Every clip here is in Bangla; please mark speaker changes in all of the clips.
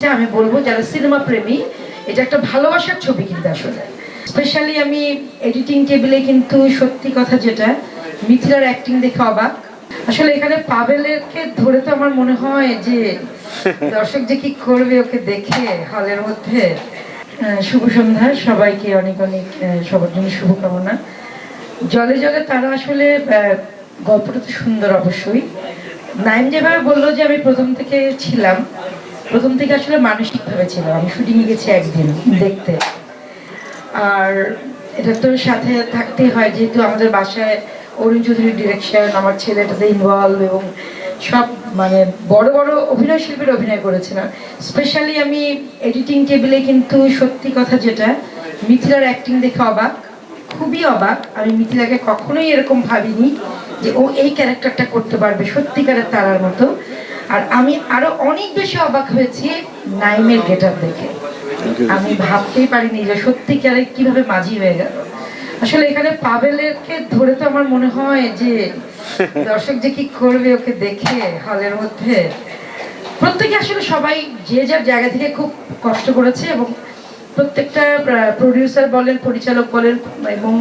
Speaker 1: আমি বলব যারা সিনেমা প্রেমী, এটা একটা ভালোবাসার ছবি কিন্তু আসলে। স্পেশালি আমি এডিটিং টেবিলে কিন্তু সত্যি কথা যেটা, মিথিলার অ্যাক্টিং দেখে অবাক। আসলে এখানে পাবেলকে ধরে তো আমার মনে হয় যে দর্শক যে কি করবে ওকে দেখে হলের মধ্যে। শুভ সন্ধ্যা, সবাইকে অনেক অনেক সবার জন্য শুভকামনা। জলে জলে তারা আসলে গল্পটা তো সুন্দর অবশ্যই। নাইম যেভাবে বলল যে আমি প্রথম থেকে ছিলাম প্রথম থেকে আসলে মানসিকভাবে ছিলাম আমি শুটিংয়ে গেছি একদিন, দেখতে। আর এটা তো সাথে থাকতেই হয়, যেহেতু আমাদের বাসায় অরুণ চৌধুরীর ডিরেকশন আমার ছেলেটাতে ইনভলভ এবং সব মানে বড় বড় অভিনয় শিল্পীর অভিনয় করেছে না স্পেশালি আমি এডিটিং টেবিলে কিন্তু সত্যি কথা যেটা, মিথিলার অ্যাক্টিং দেখে অবাক, খুবই অবাক। আমি মিথিলাকে কখনোই এরকম ভাবিনি যে ও এই ক্যারেক্টারটা করতে পারবে সত্যিকারের তারার মতো। আর আমি আরও অনেক বেশি অবাক হয়েছি নাইমের গেটার দেখে। আমি ভাবতেই পারিনি যে সত্যিকারে কীভাবে মাঝি হয়ে গেল। আসলে এখানে পাবেলকে ধরে তো আমার মনে হয় যে দর্শক যে কি করবে ওকে দেখে হলের মধ্যে। প্রত্যেকে আসলে সবাই যে যার জায়গা থেকে খুব কষ্ট করেছে এবং প্রত্যেকটা প্রডিউসার বলেন পরিচালক বলেন এবং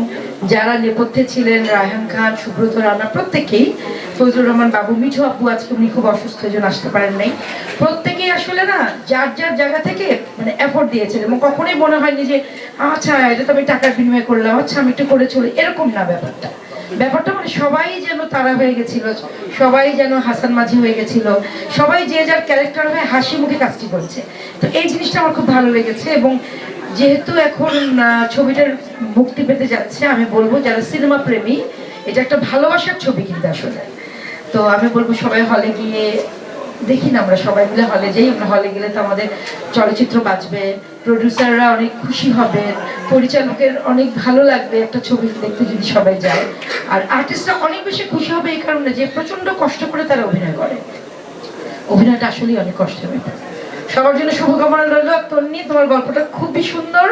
Speaker 1: যারা নেপথ্যে ছিলেন রায়হান খান সুব্রত রানা প্রত্যেকেই ফজলুর রহমান বাবু, মিঠু আপু আজকে উনি খুব অসুস্থ জন্য আসতে পারেন নাই। প্রত্যেকেই আসলে না, যার যার জায়গা থেকে মানে এফোর্ট দিয়েছেন এবং কখনোই মনে হয়নি যে আচ্ছা এটা তো আমি টাকার বিনিময় করলাম আচ্ছা আমি একটু করে চলি। এরকম না ব্যাপারটা। ব্যাপারটা মানে সবাই যেন তারা হয়ে গেছিল, সবাই যেন হাসান মাঝি হয়ে গেছিল, সবাই যে যার ক্যারেক্টার হয়ে হাসি মুখে কাজটি করছে। তো এই জিনিসটা আমার খুব ভালো লেগেছে এবং যেহেতু এখন ছবিটার মুক্তি পেতে যাচ্ছে, আমি বলব যারা সিনেমা প্রেমী, এটা একটা ভালোবাসার ছবি কিন্তু আসলে। তো আমি বলব সবাই হলে গিয়ে দেখি না আমরা সবাই মিলে হলে যাই, আমরা হলে গেলে তো আমাদের চলচ্চিত্র বাঁচবে প্রডিউসাররা অনেক খুশি হবেন, পরিচালকের অনেক ভালো লাগবে একটা ছবি দেখতে যদি সবাই যায়। আর আর্টিস্টরা অনেক বেশি খুশি হবে এই কারণে যে প্রচণ্ড কষ্ট করে তারা অভিনয় করে। অভিনয়টা আসলেই অনেক কষ্টের ব্যাপার। সবার জন্য শুভকামনা রইল, তন্নি, তোমার গল্পটা খুবই সুন্দর।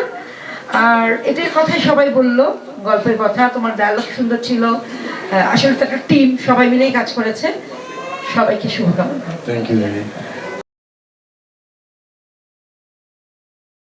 Speaker 1: আর এটার কথাই সবাই বলল, গল্পের কথা, তোমার ডায়লগ সুন্দর ছিল। আসলে তো একটা টিম সবাই মিলেই কাজ করেছে। সবাইকে শুভকামনা।
Speaker 2: Thank you